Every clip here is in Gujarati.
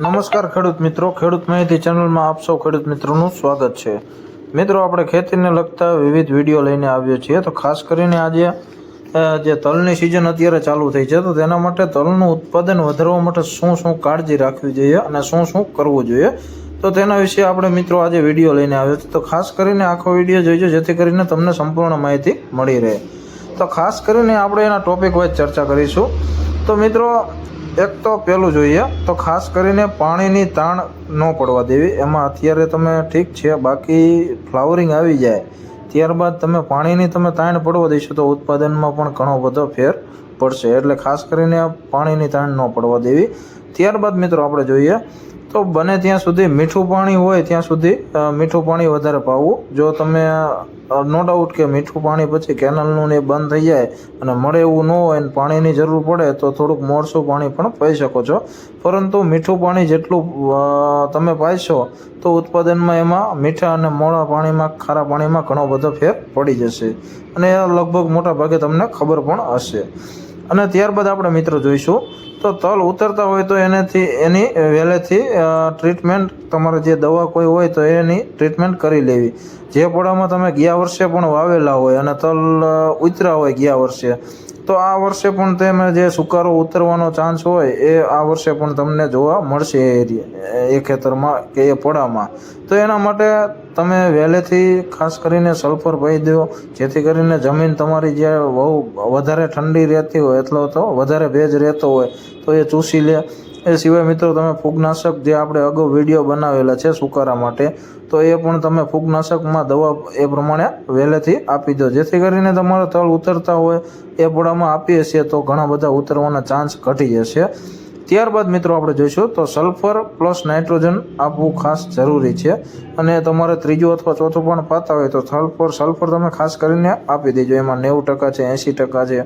નમસ્કાર ખેડૂત મિત્રો. ખેડૂત માહિતી ચેનલમાં આપ સૌ ખેડૂત મિત્રોનું સ્વાગત છે. મિત્રો, આપણે ખેતીને લગતા વિવિધ વીડિયો લઈને આવ્યો છીએ. તો ખાસ કરીને આજે જે તલની સિઝન અત્યારે ચાલુ થઈ છે, તો તેના માટે તલનું ઉત્પાદન વધારવા માટે શું શું કાળજી રાખવી જોઈએ અને શું શું કરવું જોઈએ, તો તેના વિશે આપણે મિત્રો આજે વીડિયો લઈને આવ્યો છે. તો ખાસ કરીને આખો વીડિયો જોઈજો, જેથી કરીને તમને સંપૂર્ણ માહિતી મળી રહે. તો ખાસ કરીને આપણે એના ટોપિક વાઇઝ ચર્ચા કરીશું. તો મિત્રો એક તો પહેલું જોઈએ, તો ખાસ કરીને પાણીની તાણ ન પડવા દેવી, એમાં અત્યારે તમે ઠીક છે, બાકી ફ્લાવરિંગ આવી જાય, ત્યારબાદ તમે પાણીની તમે તાણ પડવા દેશો, તો ઉત્પાદનમાં પણ ઘણો બધો ફેર પડશે, એટલે ખાસ કરીને પાણીની તાણ ન પડવા દેવી. ત્યારબાદ મિત્રો આપણે જોઈએ તો બને ત્યાં સુધી મીઠું પાણી હોય ત્યાં સુધી મીઠું પાણી વધારે પાવું. જો તમે નો ડાઉટ કે મીઠું પાણી પછી કેનલનું ને બંધ થઈ જાય અને મળે એવું ન હોય અને પાણીની જરૂર પડે, તો થોડુંક મોરસું પાણી પણ પાઈ શકો છો. પરંતુ મીઠું પાણી જેટલું તમે પાઈશો તો ઉત્પાદનમાં એમાં મીઠા અને મોળા પાણીમાં, ખારા પાણીમાં ઘણો બધો ફેર પડી જશે. અને લગભગ મોટા ભાગે તમને ખબર પણ હશે. અને ત્યારબાદ આપણે મિત્રો જોઈશું, તો તલ ઉતરતા હોય તો એનેથી, એની વહેલેથી ટ્રીટમેન્ટ તમારે જે દવા કોઈ હોય તો એની ટ્રીટમેન્ટ કરી લેવી. જે પોળામાં તમે ગયા વર્ષે પણ વાવેલા હોય અને તલ ઉતરા હોય ગયા વર્ષે તો આ વર્ષે પણ તમે જે સુકારો ઉતરવાનો ચાન્સ હોય, એ આ વર્ષે પણ તમને જોવા મળશે એ ખેતરમાં કે એ પડામાં. તો એના માટે તમે વહેલેથી ખાસ કરીને સલ્ફર પાઈ દો, જેથી કરીને જમીન તમારી જે બહુ વધારે ઠંડી રહેતી હોય, એટલો તો વધારે ભેજ રહેતો હોય, તો એ ચૂસી લે. એ સિવાય મિત્રો તમે ફૂગનાશક જે આપણે અગાઉ વીડિયો બનાવેલા છે સુકારા માટે, તો એ પણ તમે ફૂગનાશકમાં દવા એ પ્રમાણે વહેલેથી આપી દો. જેથી કરીને તમારા તળ ઉતરતા હોય, એ પોળામાં આપીએ છીએ તો ઘણા બધા ઉતરવાના ચાન્સ ઘટી જશે. ત્યારબાદ મિત્રો આપણે જોઈશું તો સલ્ફર પ્લસ નાઇટ્રોજન આપવું ખાસ જરૂરી છે. અને તમારે ત્રીજું અથવા ચોથું પણ પાતા હોય તો સલ્ફર સલ્ફર તમે ખાસ કરીને આપી દેજો. એમાં નેવું ટકા છે એંસી ટકા છે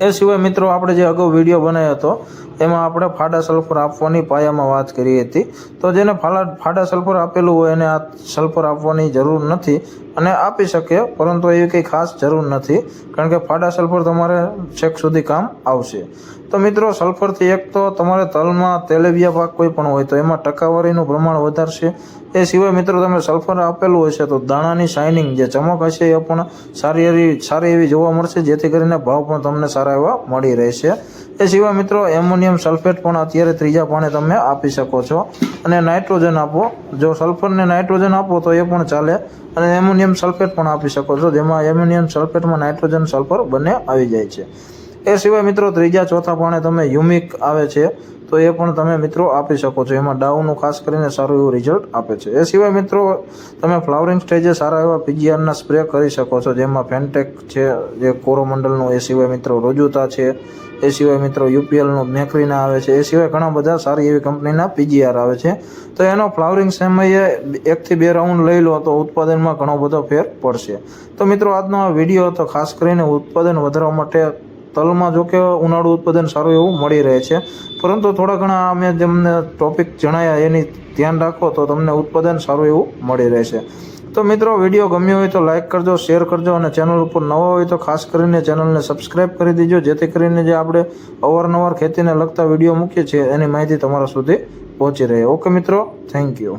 એ સિવાય મિત્રો આપણે જે અગાઉ વીડિયો બનાવ્યો હતો, એમાં આપણે ફાડા સલ્ફર આપવાની પાયામાં વાત કરી હતી. તો જેને ફાડા ફાડા સલ્ફર આપેલું હોય એને આ સલ્ફર આપવાની જરૂર નથી અને આપી શકે પરંતુ એવી કંઈ ખાસ જરૂર નથી, કારણ કે ફાડા સલ્ફર તમારે છેક સુધી કામ આવશે. તો મિત્રો સલ્ફરથી એક તો તમારે તલમાં તેલેબિયા પાક કોઈ પણ હોય તો એમાં ટકાવારીનું પ્રમાણ વધારશે. એ સિવાય મિત્રો, તમે સલ્ફર આપેલું હશે તો દાણાની શાઇનિંગ જે ચમક હશે એ પણ સારી એવી સારી એવી જોવા મળશે, જેથી કરીને ભાવ પણ તમને સારા એવા મળી રહેશે. એ સિવાય મિત્રો એમોનિયમ સલ્ફેટ પણ અત્યારે ત્રીજા પાણે તમે આપી શકો છો. અને નાઇટ્રોજન આપો. જો સલ્ફરને નાઇટ્રોજન આપો તો એ પણ ચાલે. અને એમોનિયમ સલ્ફેટ પણ આપી શકો છો. જેમાં એમોનિયમ સલ્ફેટમાં નાઇટ્રોજન સલ્ફર બંને આવી જાય છે. એ સિવાય મિત્રો ત્રીજા ચોથા પાણે તમે યુમિક આવે છે, તો એ પણ તમે મિત્રો આપી શકો છો. એમાં ડાઉનું ખાસ કરીને સારું એવું રિઝલ્ટ આપે છે. એ સિવાય મિત્રો તમે ફ્લાવરિંગ સ્ટેજે સારા એવા પીજીઆરના સ્પ્રે કરી શકો છો, જેમાં ફેન્ટેક છે, જે કોરોમંડલનું, એ સિવાય મિત્રો રોજુતા છે, એ સિવાય મિત્રો યુપીએલનું મેકરીના આવે છે, એ સિવાય ઘણા બધા સારી એવી કંપનીના પીજીઆર આવે છે. તો એનો ફ્લાવરિંગ સમયે એકથી બે રાઉન્ડ લઈ લો તો ઉત્પાદનમાં ઘણો બધો ફેર પડશે. તો મિત્રો આજનો આ વીડિયો હતો, ખાસ કરીને ઉત્પાદન વધારવા માટે તલમાં જો કે ઉનાળુ ઉત્પાદન સારું એવું મળી રહે છે. પરંતુ થોડા ઘણા અમે જેમને ટોપિક જણાયા એની ધ્યાન રાખો તો તમને ઉત્પાદન સારું એવું મળી રહેશે તો મિત્રો, વીડિયો ગમ્યો હોય તો લાઇક કરજો શેર કરજો અને ચેનલ ઉપર નવા હોય તો ખાસ કરીને ચેનલને સબસ્ક્રાઇબ કરી દેજો, જેથી કરીને જે આપણે અવારનવાર ખેતીને લગતા વીડિયો મૂકીએ છીએ એની માહિતી તમારા સુધી પહોંચી રહે. ઓકે મિત્રો થેન્ક યુ